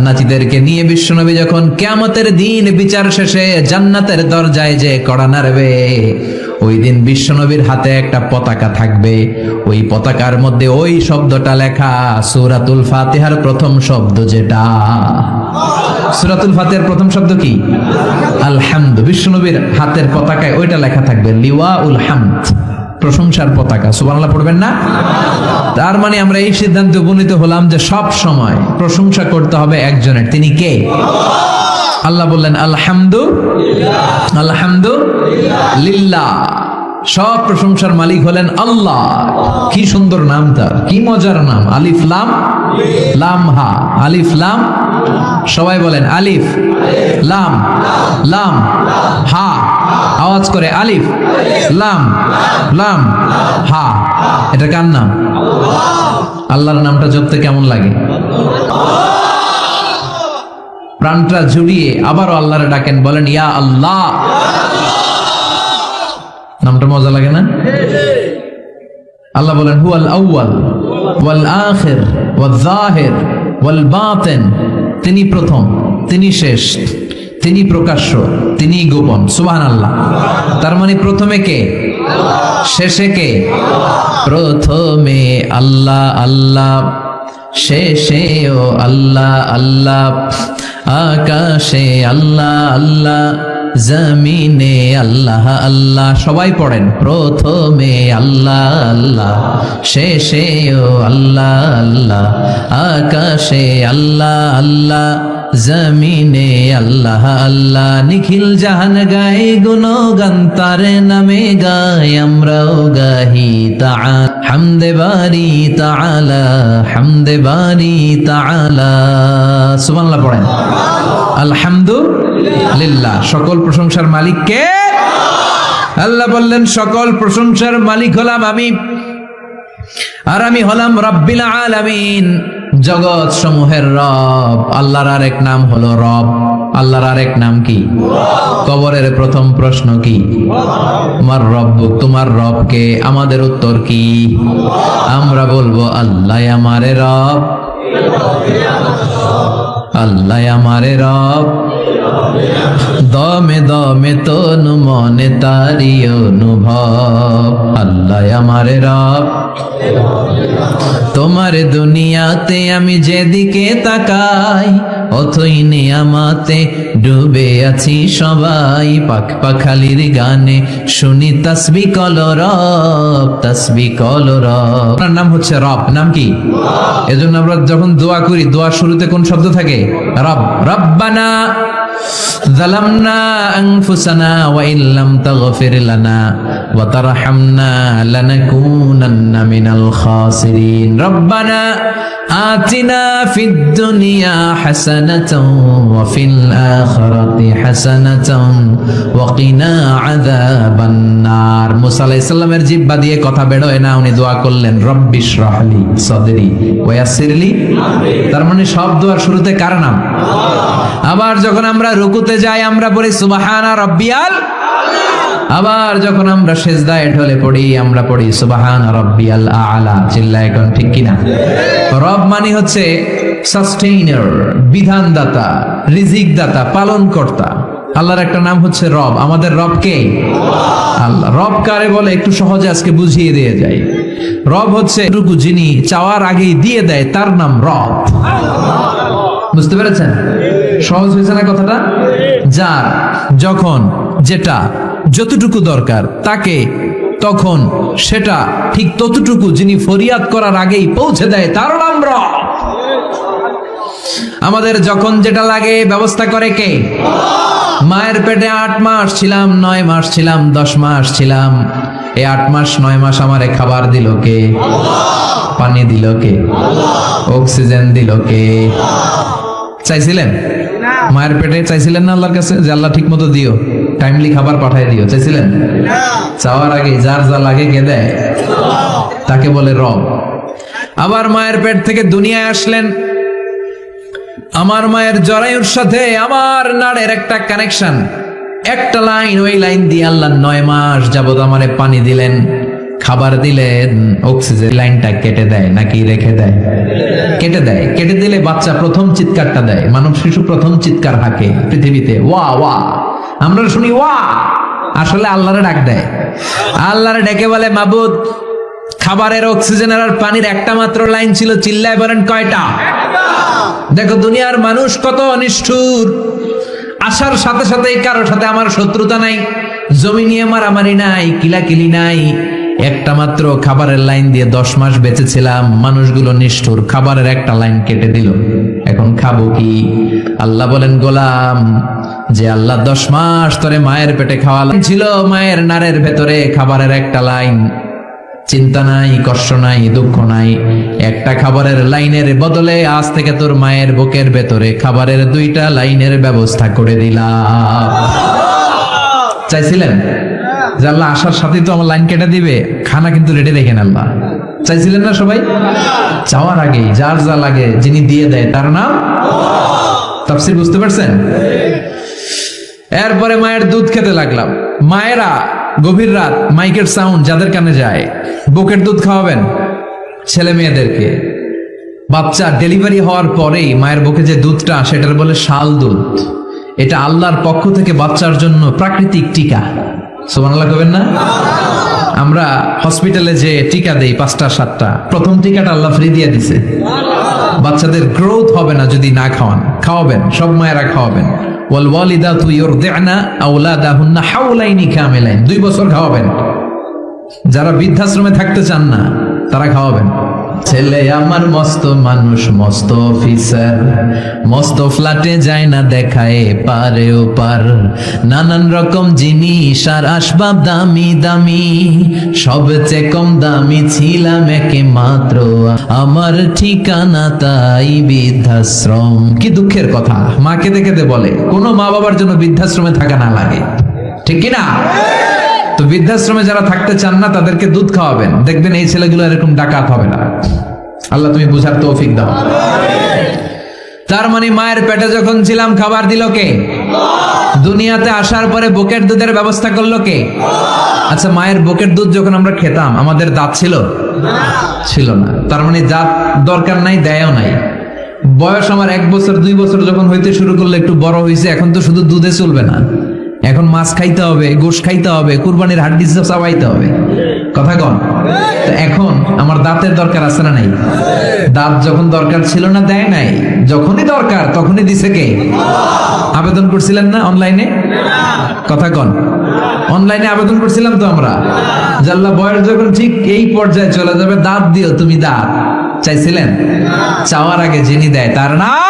জান্নাতীদেরকে নিয়ে বিশ্বনবী যখন কেয়ামতের দিন বিচার শেষে জান্নাতের দরজায় যে কড়া নাড়বে, ওই দিন বিশ্বনবীর হাতে একটা পতাকা থাকবে। ওই পতাকার মধ্যে ওই শব্দটা লেখা, সূরাতুল ফাতিহার প্রথম শব্দ যেটা। সূরাতুল ফাতিহার প্রথম শব্দ কি? আলহামদ। বিশ্বনবীর হাতের পতাকায় ওইটা লেখা থাকবে লিওয়া উল হামদ। প্রশংসার পতাকা। সুবহানাল্লাহ পড়বেন না? তার মানে আমরা এই সিদ্ধান্তে উপনীত হলাম যে সব সময় প্রশংসা করতে হবে একজনের। তিনি কে? আল্লাহ বললেন, আলহামদু আলহামদু লিল্লাহ। সব প্রশংসার মালিক হলেন আল্লাহ। কি সুন্দর নাম তার, কি মজার নাম। আলিফ, লাম? লাম, হা। আলিফ, লাম? সবাই বলেন আলিফ, লাম লাম, হা। আওয়াজ করে আলিফ, লাম লাম, হা। এটা কার নাম? আল্লাহর নামটা জপতে কেমন লাগে? প্রাণটা জুড়িয়ে আবারও আল্লাহরে ডাকেন, বলেন, ইয়া আল্লাহ। নামটা মজা লাগে না? আল্লাহ বলেন, হুয়াল আউয়াল, ওয়াল আখির, ওয়াল জাহির, ওয়াল বাতিন। তিনি প্রথম, তিনি শেষ, তিনি প্রকাশ্য, তিনি গোপন। সুবহানাল্লাহ। তার মানে প্রথমে কে? শেষে কে? প্রথমে আল্লাহ আল্লাহ। শেষেও আল্লাহ আল্লাহ। আকাশে আল্লাহ আল্লাহ। জমিনে আল্লাহ আল্লাহ সবাই পড়েন। প্রথমে আল্লাহ আল্লাহ শেষেও আল্লাহ আল্লাহ আকাশে আল্লাহ আল্লাহ। জমিনে আল্লাহ আল্লাহ নিখিল জাহান গাই গুণগান তার নামে গাই আমরাও গাহি তা হামদে বারি তাআলা, হামদে বারি তাআলা। সুবহানাল্লাহ পড়েন। আলহামদুলিল্লাহ। সকল প্রশংসার মালিক কে? আল্লাহ বললেন, সকল প্রশংসার মালিক হলাম আমি। আর আমি হলাম রব্বিল আলামিন। জগৎ সমূহের রব। আল্লাহর আরেক নাম হলো রব। আল্লাহর আরেক নাম কি? কবরের প্রথম প্রশ্ন কি? তোমার রব তোমার রবকে আমাদের উত্তর কি? আমরা বলব আল্লাহ আমারে রব। আল্লাহ আমারে রব। দমে দমে তনু মনে তারি অনুভব। আল্লাহ আমারে রব। তোমার দুনিয়াতে আমি যেদিকে তাকাই, অথই নিয়ামাতে ডুবে আছি সবাই। পাখ পাখালির গানে শুনি তসবি কল রব, তসবি কল রব। আপনার নাম হচ্ছে রব, নাম কি? এজন্য আমরা যখন দোয়া করি দোয়া শুরুতে কোন শব্দ থাকে? রব, রব্বানা। ظلمنا أنفسنا وإن لم تغفر لنا وترحمنا لنكونن من الخاسرين ربنا آتنا في الدنيا حسنة وفي الآخرة حسنة وقنا عذاب النار মুসা আলাইহিস সালামের জিহ্বা দিয়ে কথা বেরোয় না উনি দোয়া করলেন রব্বিশ রাহলি সদরি ওয়াসিরলি তার মানে সব দোয়ার শুরুতে কার নাম আবার যখন আমরা রুকুতে যাই, আমরা পড়ি, সুবাহানা রব্বিয়াল আবার যখন আমরা সেজদায় ঢলে পড়ি, আমরা পড়ি, সুবাহান রব্বিয়াল আলা চিল্লায় এখন ঠিক কিনা? রব মানে হচ্ছে সাস্টেইনার বিধানদাতা রিজিক দাতা পালন কর্তা আল্লাহর একটা নাম হচ্ছে রব। আমাদের রব কে? আল্লাহ। রব কারে বলে? একটু সহজে আজকে বুঝিয়ে দিয়ে যায় রব হচ্ছে যিনি চাওয়ার আগেই দিয়ে দেয়, তার নাম রব। বুঝতে পেরেছেন? সহজ হয়েছে না কথাটা? যার, যখন, যেটা, যতটুকু দরকার, তাকে, তখন, সেটা, ঠিক ততটুকু যিনি ফরিয়াদ করার আগেই পৌঁছে দেয়, তার নাম আমাদের যখন যেটা লাগে, ব্যবস্থা করে কে? মায়ের পেটে আট মাস ছিলাম, নয় মাস ছিলাম, দশ মাস ছিলাম। এই আট মাস, নয় মাস আমারে খাবার দিল কে? পানি দিল কে? অক্সিজেন দিল কে? চাইছিলেন? মায়ের পেটে চাইছিলেন না আল্লাহর কাছে? যে আল্লাহ ঠিক মতো দিও। টাইমলি খাবার পাঠায় দিও। চাইছিলেন? চাওয়ার আগে যার যা লাগে কে দেয়। তাকে বলে রব। আবার মায়ের পেট থেকে দুনিয়ায় আসলেন। আমার মায়ের জরায়ুর সাথে আমার নাড়ের একটা কানেকশন একটা লাইন ওই লাইন দিয়ে আল্লাহ নয় মাস যাবত আমারে পানি দিলেন। খাবার দিলেন অক্সিজেন লাইনটা কেটে দেয় নাকি রেখে দেয়? কেটে দেয়। কেটে দিলে বাচ্চা প্রথম চিৎকারটা দেয়। মানব শিশু প্রথম চিৎকার হাঁকে পৃথিবীতে। ওয়া ওয়া। আমরা শুনি ওয়া। আসলে আল্লাহরে ডাক দেয়। আল্লাহরে ডেকে বলে, মাবুদ, খাবারের অক্সিজেনের আর পানির একটা মাত্র লাইন ছিল, চিল্লায় বলেন কয়টা? দেখো, দুনিয়ার মানুষ কত অনিষ্ঠুর। আসার সাথে সাথে কারোর সাথে আমার শত্রুতা নাই, জমি নিয়ে মারামারি নাই, কিলাকিলি নাই। একটা মাত্র খাবারের লাইন দিয়ে দশ মাস বেঁচেছিলাম, মানুষগুলো নিষ্ঠুর। খাবারের একটা লাইন কেটে দিল। এখন খাব কি? আল্লাহ বলেন, গোলাম, যে আল্লাহ দশ মাস ধরে মায়ের পেটে খাওয়া ছিল মায়ের নারের ভেতরে খাবারের একটা লাইন। চিন্তা নাই, কষ্ট নাই, দুঃখ নাই। একটা খাবারের লাইনের বদলে আজ থেকে তোর মায়ের বুকের ভেতরে খাবারের দুইটা লাইনের ব্যবস্থা করে দিলাম। চাইছিলেন? যে আল্লাহ আসার সাথে তো আমার লাইন কেটে দিবে, খানা কিন্তু রেডি রেখেন আল্লাহ। চাইছিলেন না সবাই? চাওয়ার আগেই, যার যা লাগে যিনি দিয়ে দেয়, তার নাম তাফসির বুঝতে পারছেন? এরপরে মায়ের দুধ খেতে লাগলাম। মায়েরা গভীর রাত মাইকের সাউন্ড যাদের কানে যায়, বুকের দুধ খাওয়াবেন ছেলে মেয়েদেরকে। বাচ্চা ডেলিভারি হওয়ার পরেই মায়ের বুকে যে দুধটা সেটার বলে শাল দুধ। এটা আল্লাহর পক্ষ থেকে বাচ্চার জন্য প্রাকৃতিক টিকা। সুবহানাল্লাহ কবেন না? আমরা হসপিটালে যে টিকা দেই পাঁচটা, সাতটা, প্রথম টিকাটা আল্লাহ ফ্রি দিয়ে দিছে। বাচ্চাদের গ্রোথ হবে না যদি না খাওয়ান। খাওয়াবেন, সব মায়েরা খাওয়াবেন। ওয়াল ওয়ালিদাতু ইউরদি'না আওলাদাহুন্না হাওলাইনি কামিলাইন। দুই বছর খাওয়াবেন। যারা বৃদ্ধাশ্রমে থাকতে চান না, তারা খাওয়াবেন। ছেলে আমার মস্ত মানুষ, মস্ত অফিসার মস্ত ফ্ল্যাটে যায় না দেখায় পারে ও পার নানান রকম জিনিস আর আসবাব দামি দামি সবচেয়ে কম দামি ছিলাম একে মাত্র আমার ঠিকানা তাই বৃদ্ধাশ্রম। কি দুঃখের কথা, মাকে দেখে বলে, কোনো মা বাবার জন্য বৃদ্ধাশ্রমে থাকা না লাগে। ঠিক কি না তো বৃদ্ধাশ্রমে যারা থাকতে চান না, তাদেরকে দুধ খাওয়াবেন। দেখবেন এই ছেলেগুলো এরকম ডাকাত হবে না। আল্লাহ তুমি বুঝার তৌফিক দাও। তার মানে মায়ের পেটে যখন ছিলাম, খাবার দিল কে? দুনিয়াতে আসার পরে বুকের দুধের ব্যবস্থা করল কে? আচ্ছা মায়ের বুকের দুধ যখন আমরা খেতাম, আমাদের দাঁত ছিল? ছিল না। তার মানে দাঁত দরকার নাই, দেয়ও নাই। বয়স আমার এক বছর, দুই বছর যখন হইতে শুরু করল একটু বড় হয়েছে এখন তো শুধু দুধে চলবে না। এখন মাছ খাইতে হবে, গোশ খাইতে হবে, কুরবানির হাড্ডি চাবাইতে হবে। কথা কন? এখন আমার দাঁতের দরকার আছে না নাই? দাঁত যখন দরকার ছিল না, দেয় নাই। যখনই দরকার, তখনই দিছে কে? আবেদন করছিলেন না অনলাইনে? কথা কন। অনলাইনে আবেদন করছিলাম তো আমরা। জাল্লা, বয়স যখন ঠিক এই পর্যায়ে চলে যাবে, দাঁত দিও, তুমি দাঁত। চাইছিলেন? চাওয়ার আগে যিনি দেয়, তার নাম